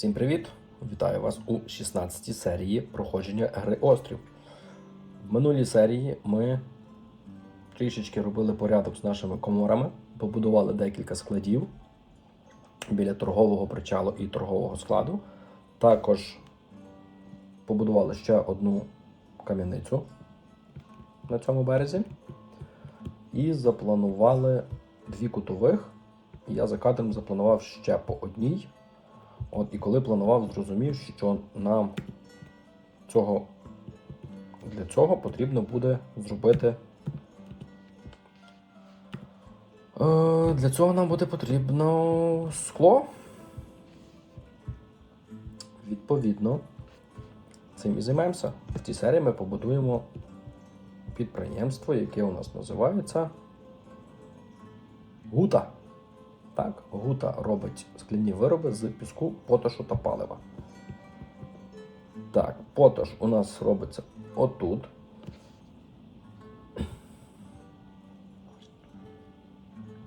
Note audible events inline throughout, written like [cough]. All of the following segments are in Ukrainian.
Всім привіт! Вітаю вас у 16 серії проходження гри Острів. В минулій серії ми трішечки робили порядок з нашими коморами, побудували декілька складів біля торгового причалу і торгового складу. Також побудували ще одну кам'яницю на цьому березі. І запланували дві кутових. Я за кадром запланував ще по одній. От і коли планував, зрозумів, що нам цього для цього потрібно буде зробити. Е, Для цього нам буде потрібно скло. Відповідно, цим і займемося. В цій серії ми побудуємо підприємство, яке у нас називається Гута. Так, Гута робить скляні вироби з піску, потошу та палива. Так, потош у нас робиться отут.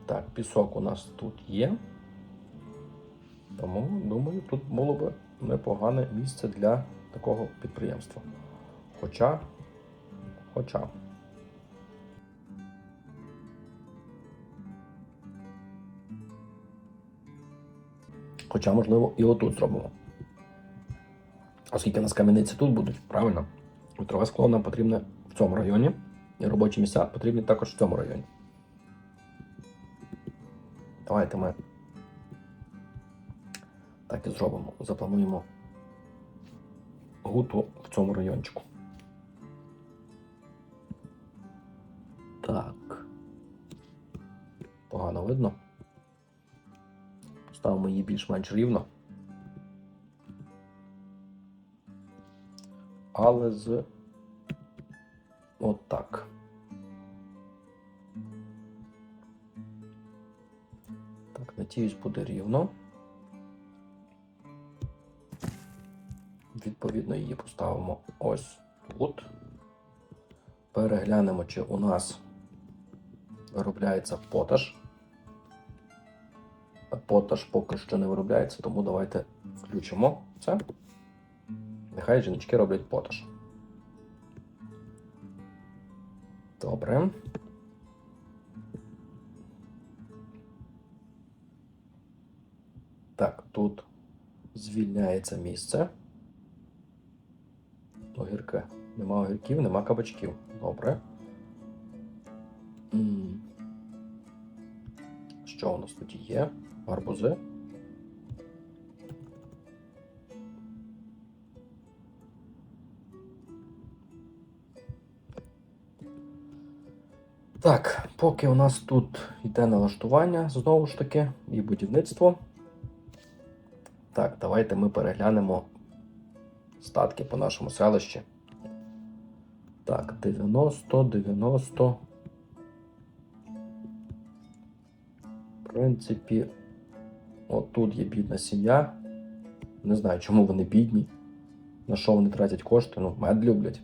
Так, пісок у нас тут є. Тому, думаю, тут було б непогане місце для такого підприємства. Хоча, хоча. Хоча, можливо, і отут зробимо. Оскільки у нас кам'яниці тут будуть, правильно? Вітрове скло нам потрібне в цьому районі. І робочі місця потрібні також в цьому районі. Давайте ми так і зробимо. Заплануємо гуту в цьому райончику. Так. Погано видно. Ставимо її більш-менш рівно. Але з отак. Так, надіюсь, буде рівно. Відповідно, її поставимо ось тут. Переглянемо, чи у нас виробляється поташ. Поташ поки що не виробляється, тому давайте включимо це. Нехай жіночки роблять поташ. Добре. Так, тут звільняється місце. Огірки. Нема огірків, нема кабачків. Добре. Що у нас тут є? Гарбузи. Так, поки у нас тут йде налаштування, знову ж таки, і будівництво. Так, давайте ми переглянемо статки по нашому селищі. Так, 90, 90. В принципі, отут є бідна сім'я. Не знаю, чому вони бідні. На що вони тратять кошти? Ну, мед люблять.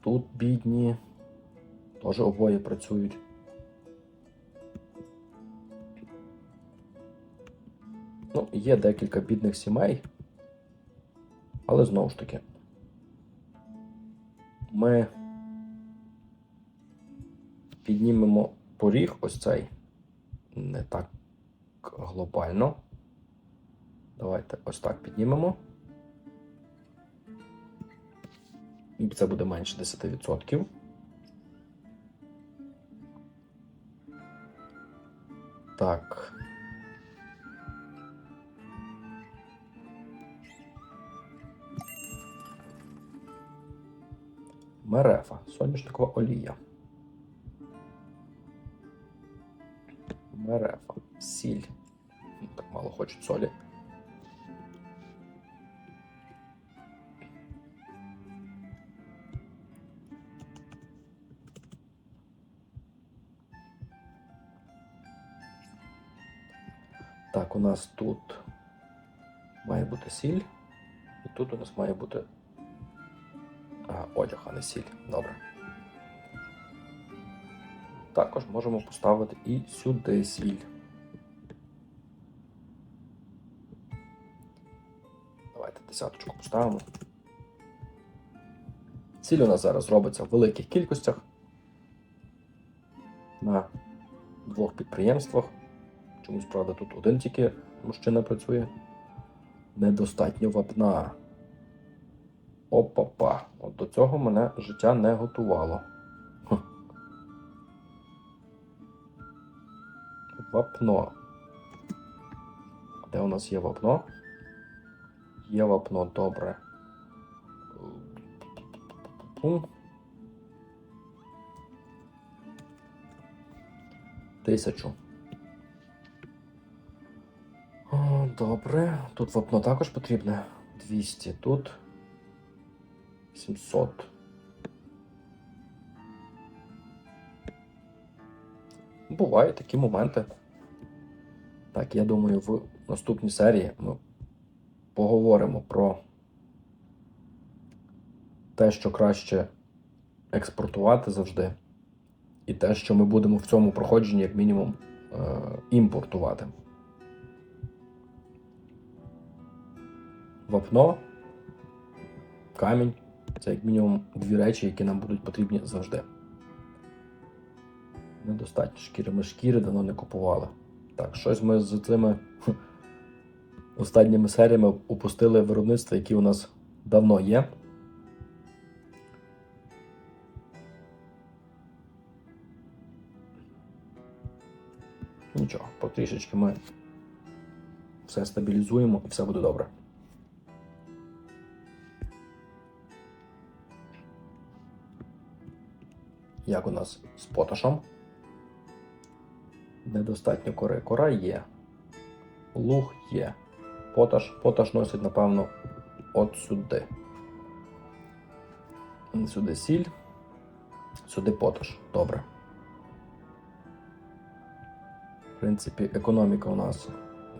Тут бідні. Теж обоє працюють. Ну, є декілька бідних сімей. Але знову ж таки, ми піднімемо поріг ось цей не так глобально. Давайте ось так піднімемо. І це буде менше 10%. Так. Соняшникова олія. Мерефа, сіль. Так мало хочуть солі. Так, у нас тут має бути сіль, і тут у нас має бути одяг, а не сіль. Добре. також можемо поставити і сюди сіль. Давайте десяточку поставимо. Сіль у нас зараз робиться в великих кількостях на двох підприємствах. Чомусь, правда, тут один тільки мужчина працює. Недостатньо вапна. Опа-па. От до цього мене життя не готувало. Вапно. Де у нас є вапно? Є вапно, добре. Тисячу. Добре. Тут вапно також потрібне. 200. Тут 700. Бувають такі моменти. Так, я думаю, в наступній серії ми поговоримо про те, що краще експортувати завжди, і те, що ми будемо в цьому проходженні, як мінімум, е, імпортувати. Вапно, камінь це як мінімум дві речі, які нам будуть потрібні завжди. Недостатньо шкіри. Ми шкіри давно не купували. Так, щось ми з цими останніми серіями упустили виробництва, які у нас давно є. Нічого, потрішечки ми все стабілізуємо і все буде добре. Як у нас з поташом? Недостатньо кори. Кора є. Луг є. Поташ. Поташ носить, напевно, от сюди. Сюди сіль. Сюди поташ. Добре. В принципі, економіка у нас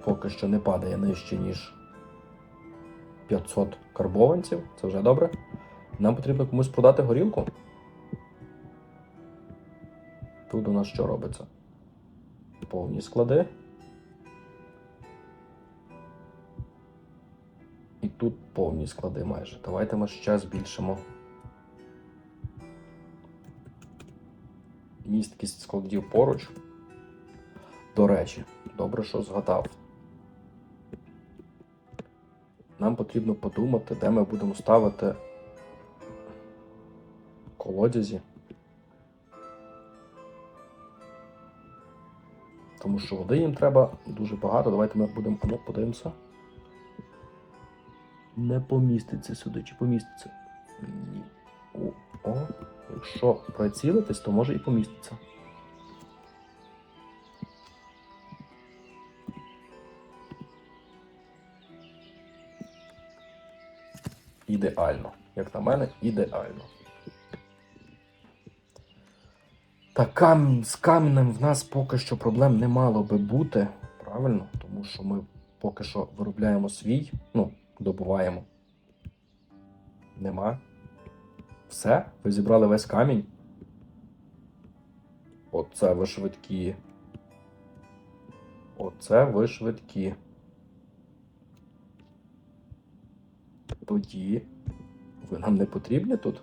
поки що не падає нижче, ніж 500 карбованців. Це вже добре. Нам потрібно комусь продати горілку. Тут у нас що робиться? Повні склади. І тут повні склади майже. Давайте ми ще збільшимо місткість складів поруч. До речі, добре, що згадав. Нам потрібно подумати, де ми будемо ставити колодязі. Тому що води їм треба дуже багато. Давайте ми будемо ну, подивимося. Не поміститься сюди, чи поміститься? Ні. О, о. Якщо прицілитись, то може і поміститься. Ідеально. Як на мене, ідеально. Та кам... з каменем в нас поки що проблем не мало би бути, правильно? Тому що ми поки що виробляємо свій, ну, добуваємо. Нема. Все? Ви зібрали весь камінь? Оце ви швидкі. Оце ви швидкі. Тоді ви нам не потрібні тут?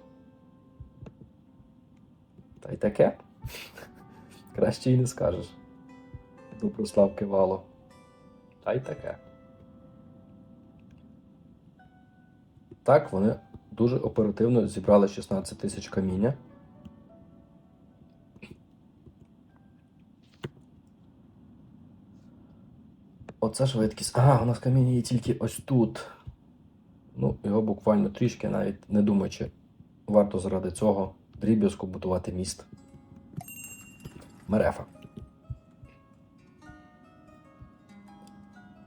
Та й таке. [laughs] Краще й не скажеш. Доброслав кивало. Та й таке. Так, вони дуже оперативно зібрали 16 тисяч каміння. Оце швидкість. Ага, у нас каміння є тільки ось тут. Ну, його буквально трішки, навіть не думаю, чи варто заради цього дріб'язку будувати міст. Мерефа.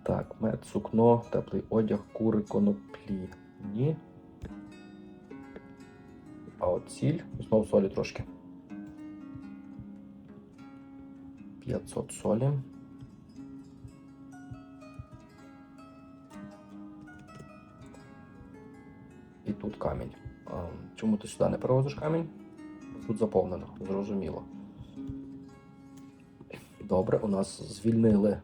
Так, мед, сукно, теплий одяг, кури, коноплі. Ні. А от сіль, знову солі трошки. 500 солі. І тут камінь. Чому ти сюди не перевозиш камінь? Тут заповнено, зрозуміло. Добре, у нас звільнили.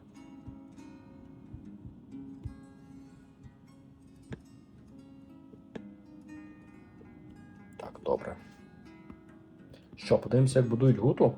Так, добре. Що, подивимося, як будують гуту?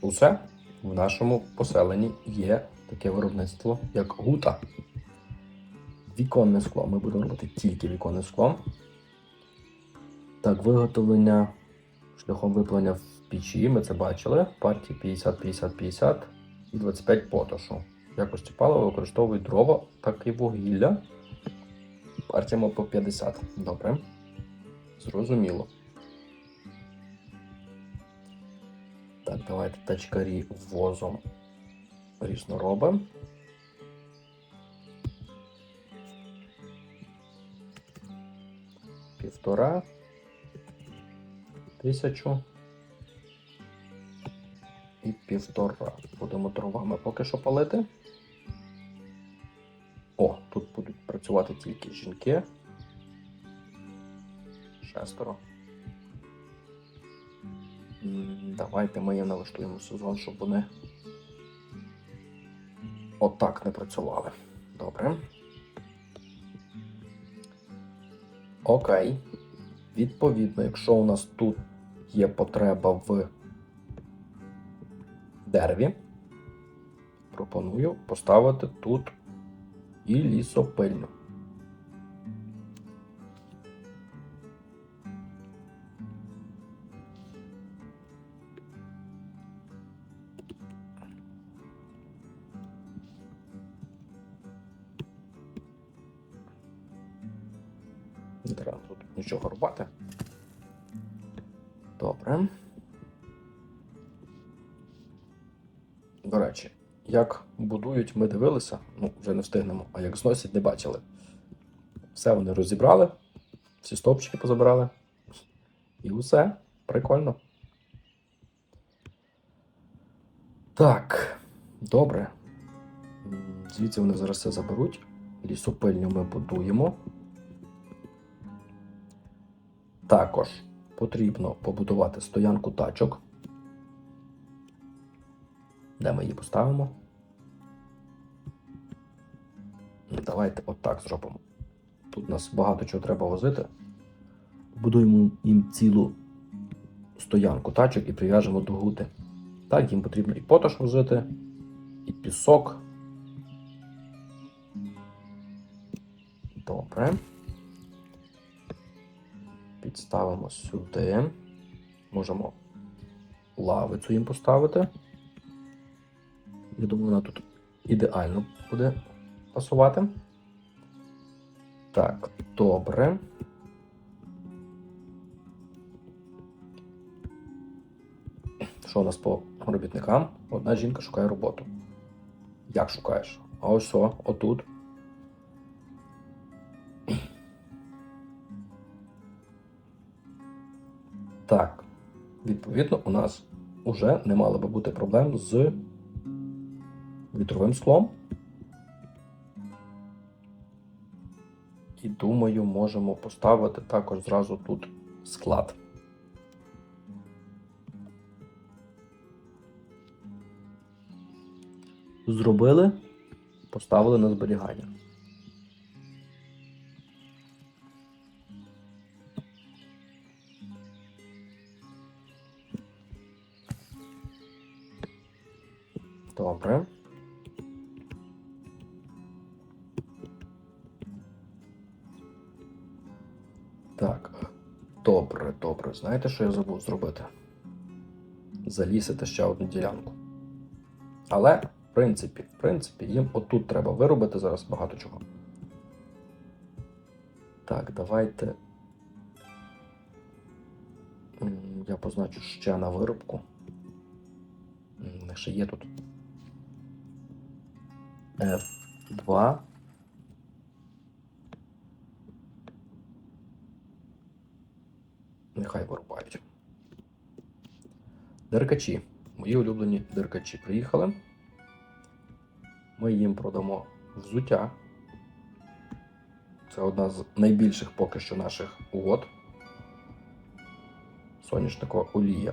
Усе в нашому поселенні є таке виробництво, як гута. Віконне скло. Ми будемо робити тільки віконне скло. Так, виготовлення шляхом виплення в печі. Ми це бачили. Партії 50-50-50 і 25 потошу. Якості палива використовують дрова, так і вугілля. Партіями по 50. Добре. Зрозуміло. Давайте тачкарі возом різноробимо. Півтора. Тисячу. І півтора. Будемо дровами поки що палити. О, тут будуть працювати тільки жінки. Шестеро. Давайте ми їм налаштуємо сезон, щоб вони отак не працювали. Добре. Окей. Відповідно, якщо у нас тут є потреба в дереві, пропоную поставити тут і лісопильню. Не треба тут нічого рубати. Добре. До речі, як будують, ми дивилися, ну, вже не встигнемо, а як зносять, не бачили. Все вони розібрали, всі стовпчики позабирали. І усе. Прикольно. Так, добре. Звідси вони зараз все заберуть. Лісопильню ми будуємо. Також потрібно побудувати стоянку тачок. Де ми її поставимо? Давайте отак зробимо. Тут нас багато чого треба возити. Будуємо їм цілу стоянку тачок і прив'яжемо до гути. Так, їм потрібно і потош возити, і пісок. Добре. Підставимо сюди. Можемо лавицю їм поставити. Я думаю, вона тут ідеально буде пасувати. Так, добре. Що у нас по робітникам? Одна жінка шукає роботу. Як шукаєш? А ось о, отут. Так, відповідно, у нас вже не мало би бути проблем з вітровим склом. І думаю, можемо поставити також зразу тут склад. Зробили, поставили на зберігання. Добре. Так. Добре, добре. Знаєте, що я забув зробити? Залісити ще одну ділянку. Але, в принципі, в принципі, їм отут треба виробити зараз багато чого. Так, давайте. Я позначу ще на виробку. Ще є тут. F2. Нехай вирубають. Деркачі. Мої улюблені деркачі приїхали. Ми їм продамо взуття. Це одна з найбільших поки що наших угод. Соняшникова олія.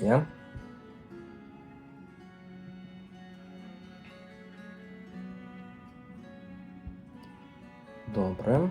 Є. Добре.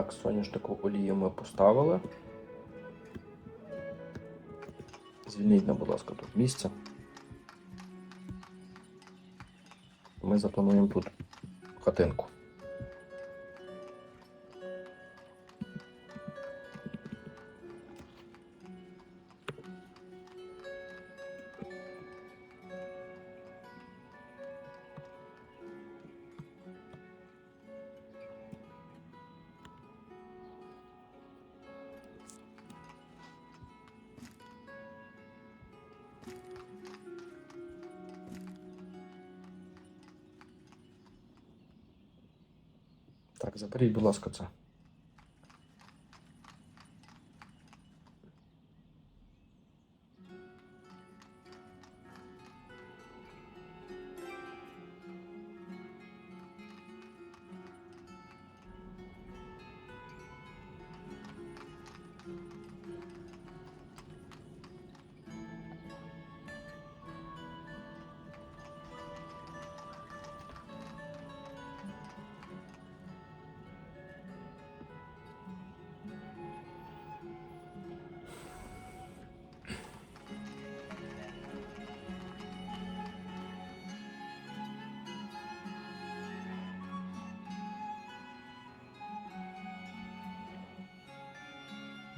Так, соняшнику олію ми поставили. Звільніть нам, будь ласка, тут місце. Ми заплануємо тут хатинку. Так, заберіть, будь ласка, це.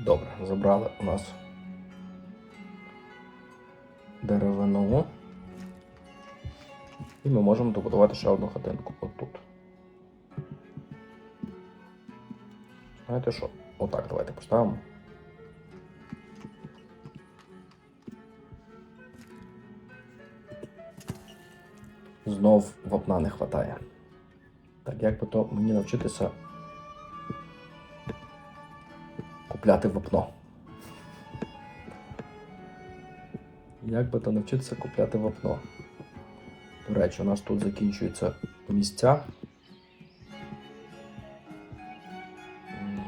Добре, забрали у нас деревину. І ми можемо добудувати ще одну хатинку отут. Знаєте що? Отак давайте поставимо. Знов вапна не вистачає. Так, як би то мені навчитися купляти вапно? Як би то навчитися купляти вапно? До речі, у нас тут закінчуються місця. М,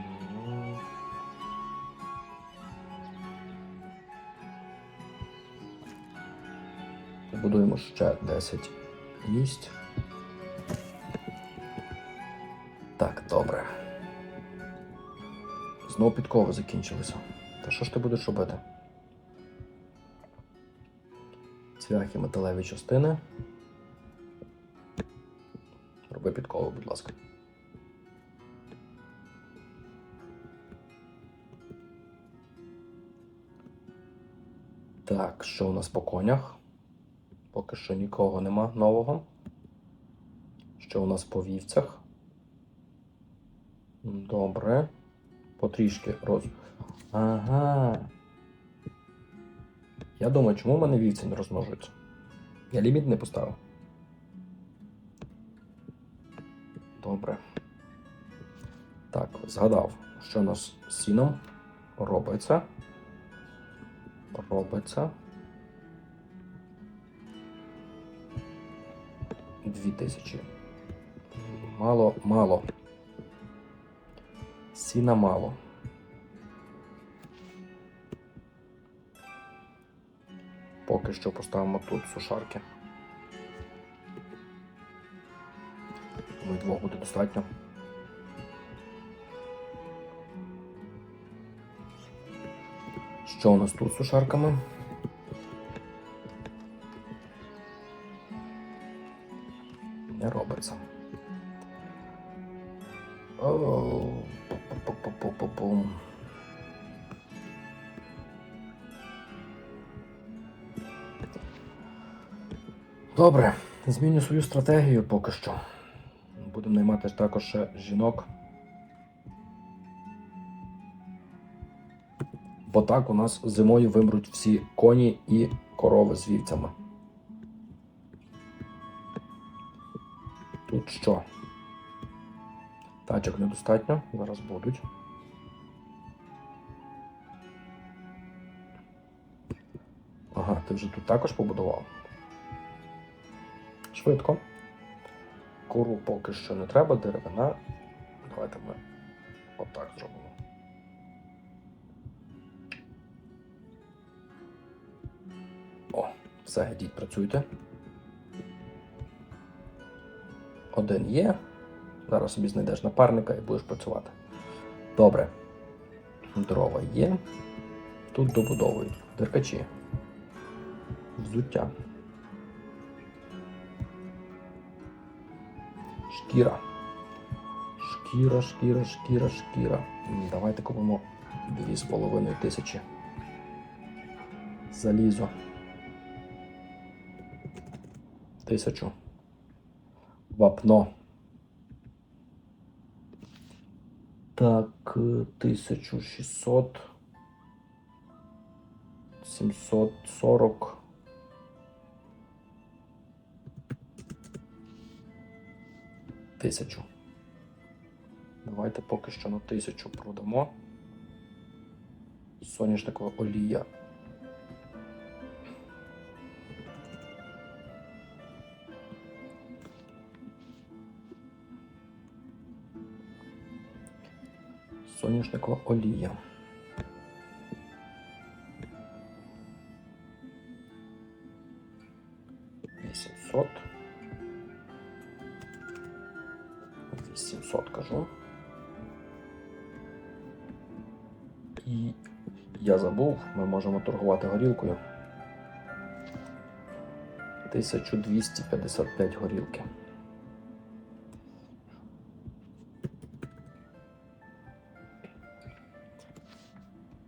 Побудуємо ще 10 місць. Знову підкови закінчилися. Та що ж ти будеш робити? Цвяхи металеві частини. Роби підкову, будь ласка. Так, що у нас по конях? Поки що нікого нема нового. Що у нас по вівцях? Потрішки роз. Ага. Я думаю, чому в мене вівці не розмножуються? Я ліміт не поставив. Добре. Так, згадав, що у нас з сіном робиться. Робиться. Дві тисячі. Мало, мало. Сіна мало. Поки що поставимо тут сушарки. Думаю, двох буде достатньо. Що у нас тут з сушарками? Не робиться. Оу, пу-пу-пу-пу-пу-пум. Добре, зміню свою стратегію поки що. Будемо наймати також ще жінок. Бо так у нас зимою вимруть всі коні і корови з вівцями. Тут що? Тачок недостатньо, зараз будуть. Ага, ти вже тут також побудував. Швидко. Куру поки що не треба, деревина. Давайте ми отак зробимо. О, все, йдіть, працюйте. Один є. Зараз собі знайдеш напарника і будеш працювати. Добре. Дрова є. Тут добудовують. Деркачі. Взуття. Шкіра. Шкіра, шкіра, шкіра, шкіра. Давайте купимо 2,5 тисячі. Залізо. Тисячу. Вапно. Так, е, 1600. 740. Тисячу. Давайте поки що на тисячу продамо. Соняшникова олія. Соняшникова олія. Ми можемо торгувати горілкою. 1255 горілки.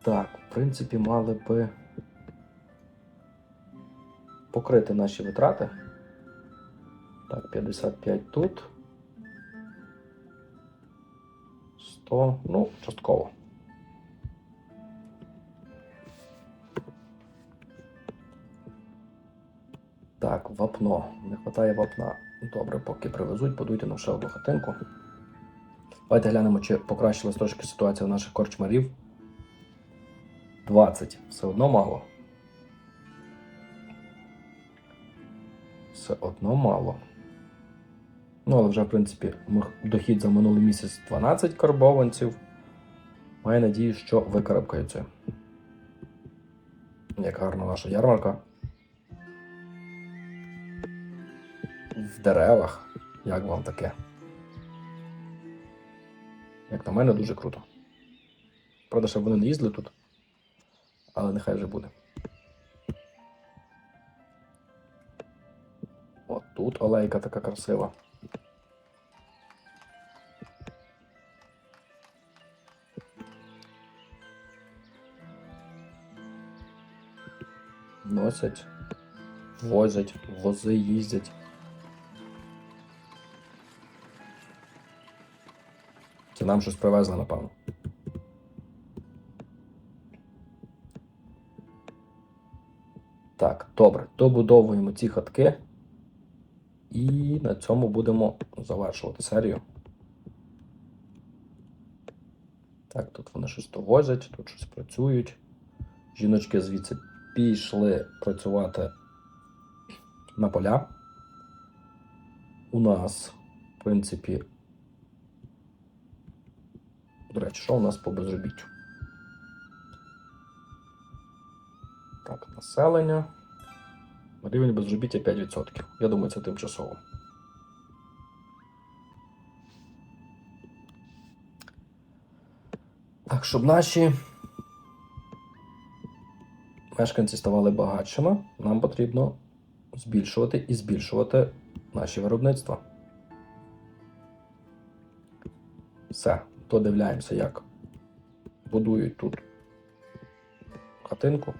Так, в принципі, мали би покрити наші витрати. Так, 55 тут. 100, ну, частково. Вапно. Не вистачає вапна. Добре, поки привезуть, подуйте нам ще одну хатинку. Давайте глянемо, чи покращилась трошки ситуація у наших корчмарів. 20. Все одно мало. Все одно мало. Ну, але вже, в принципі, дохід за минулий місяць 12 карбованців. Маю надію, що викарабкаються. Як гарна наша ярмарка. В деревах. Як вам таке? Як на мене, дуже круто. Правда, щоб вони не їздили тут. Але нехай вже буде. От тут алейка така красива. Носять, возять, вози їздять. Нам щось привезли, напевно. Так, добре, добудовуємо ці хатки. І на цьому будемо завершувати серію. Так, тут вони щось то возять, тут щось працюють. Жіночки звідси пішли працювати на поля. У нас, в принципі, до речі, що у нас по безробіттю? Так, населення. Рівень безробіття 5%. Я думаю, це тимчасово. Так, щоб наші мешканці ставали багатшими, нам потрібно збільшувати і збільшувати наші виробництва. Все, додивляємося, як будують тут хатинку.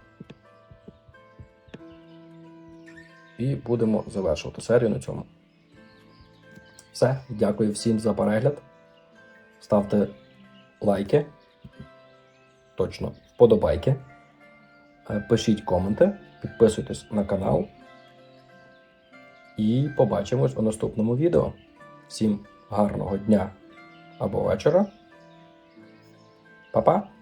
І будемо завершувати серію на цьому. Все, дякую всім за перегляд. Ставте лайки. Точно, вподобайки. Е, Пишіть коменти, підписуйтесь на канал. І побачимось у наступному відео. Всім гарного дня або вечора. Па-па!